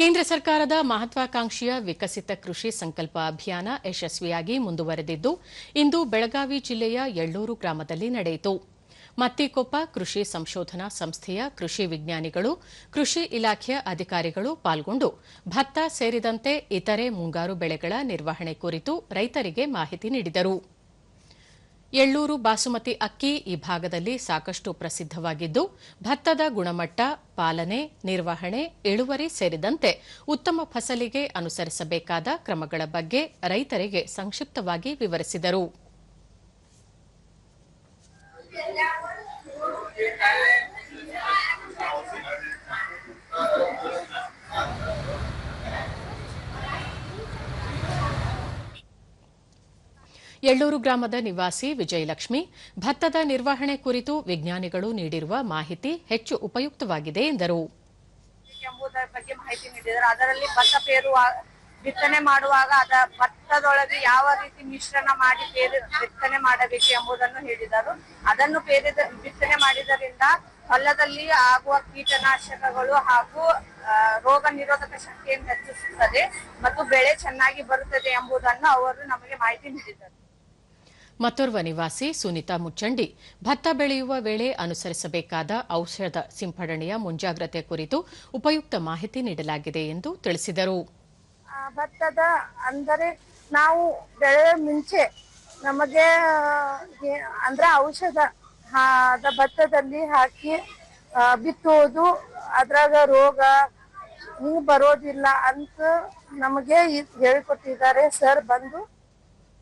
ಕೇಂದ್ರ ಸರ್ಕಾರದ ಮಹತ್ವಾಕಾಂಕ್ಷಿಯ ವಿಕಸಿತ ಕೃಷಿ ಸಂಕಲ್ಪ ಅಭಿಯಾನ ಯಶಸ್ವಿಯಾಗಿ ಮುಂದುವರೆದಿದ್ದು, ಇಂದು ಬೆಳಗಾವಿ ಜಿಲ್ಲೆಯ ಎಳ್ಳೂರು ಗ್ರಾಮದಲ್ಲಿ ನಡೆಯಿತು. ಮತ್ತಿಕೊಪ್ಪ ಕೃಷಿ ಸಂಶೋಧನಾ ಸಂಸ್ಥೆಯ ಕೃಷಿ ವಿಜ್ಞಾನಿಗಳು, ಕೃಷಿ ಇಲಾಖೆಯ ಅಧಿಕಾರಿಗಳು ಪಾಲ್ಗೊಂಡು ಭತ್ತ ಸೇರಿದಂತೆ ಇತರೆ ಮುಂಗಾರು ಬೆಳೆಗಳ ನಿರ್ವಹಣೆ ಕುರಿತು ರೈತರಿಗೆ ಮಾಹಿತಿ ನೀಡಿದರು. ಎಳ್ಳೂರು ಬಾಸುಮತಿ ಅಕ್ಕಿ ಈ ಭಾಗದಲ್ಲಿ ಸಾಕಷ್ಟು ಪ್ರಸಿದ್ಧವಾಗಿದ್ದು, ಭತ್ತದ ಗುಣಮಟ್ಟ, ಪಾಲನೆ, ನಿರ್ವಹಣೆ, ಇಳುವರಿ ಸೇರಿದಂತೆ ಉತ್ತಮ ಫಸಲಿಗೆ ಅನುಸರಿಸಬೇಕಾದ ಕ್ರಮಗಳ ಬಗ್ಗೆ ರೈತರಿಗೆ ಸಂಕ್ಷಿಪ್ತವಾಗಿ ವಿವರಿಸಿದರು. ಎಳ್ಳೂರು ಗ್ರಾಮದ ನಿವಾಸಿ ವಿಜಯಲಕ್ಷ್ಮಿ, ಭತ್ತದ ನಿರ್ವಹಣೆ ಕುರಿತು ವಿಜ್ಞಾನಿಗಳು ನೀಡಿರುವ ಮಾಹಿತಿ ಹೆಚ್ಚು ಉಪಯುಕ್ತವಾಗಿದೆ ಎಂದರು. ಎಂಬುದರ ಬಗ್ಗೆ ಮಾಹಿತಿ ನೀಡಿದರು ಅದರಲ್ಲಿ ಭತ್ತ ಪೇರುವ ಬಿತ್ತನೆ ಮಾಡುವಾಗ ಅದ ಭತ್ತದೊಳಗೆ ಯಾವ ರೀತಿ ಮಿಶ್ರಣ ಮಾಡಿ ಬೇರೆ ಬಿತ್ತನೆ ಮಾಡಬೇಕು ಎಂಬುದನ್ನು ಹೇಳಿದರು. ಅದನ್ನು ಪೇರಿದ, ಬಿತ್ತನೆ ಮಾಡಿದರಿಂದ ಹೊಲದಲ್ಲಿ ಆಗುವ ಕೀಟನಾಶಕಗಳು ಹಾಗೂ ರೋಗ ನಿರೋಧಕ ಶಕ್ತಿಯನ್ನು ಹೆಚ್ಚಿಸುತ್ತದೆ ಮತ್ತು ಬೆಳೆ ಚೆನ್ನಾಗಿ ಬರುತ್ತದೆ ಎಂಬುದನ್ನು ಅವರು ನಮಗೆ ಮಾಹಿತಿ ನೀಡಿದರು. ಮತ್ತೋರ್ವ ನಿವಾಸಿ ಸುನೀತಾ ಮುಚ್ಚಂಡಿ ಭತ್ತ ಬೆಳೆಯುವ ವೇಳೆ ಅನುಸರಿಸಬೇಕಾದ ಔಷಧ ಸಿಂಪಡಣೆಯ ಮುಂಜಾಗ್ರತೆ ಕುರಿತು ಉಪಯುಕ್ತ ಮಾಹಿತಿ ನೀಡಲಾಗಿದೆ ಎಂದು ತಿಳಿಸಿದರು. ಭತ್ತದ ಅಂದರೆ ನಾವು ಬೆಳೆಯ ಮುಂಚೆ ನಮಗೆ ಅಂದ್ರೆ ಔಷಧ ಭತ್ತದಲ್ಲಿ ಹಾಕಿ ಬಿತ್ತುವುದು, ಅದ್ರಾಗ ರೋಗ, ಹೂ ಬರೋದಿಲ್ಲ ಅಂತ ನಮಗೆ ಹೇಳಿಕೊಟ್ಟಿದ್ದಾರೆ. ಸರ್ ಬಂದು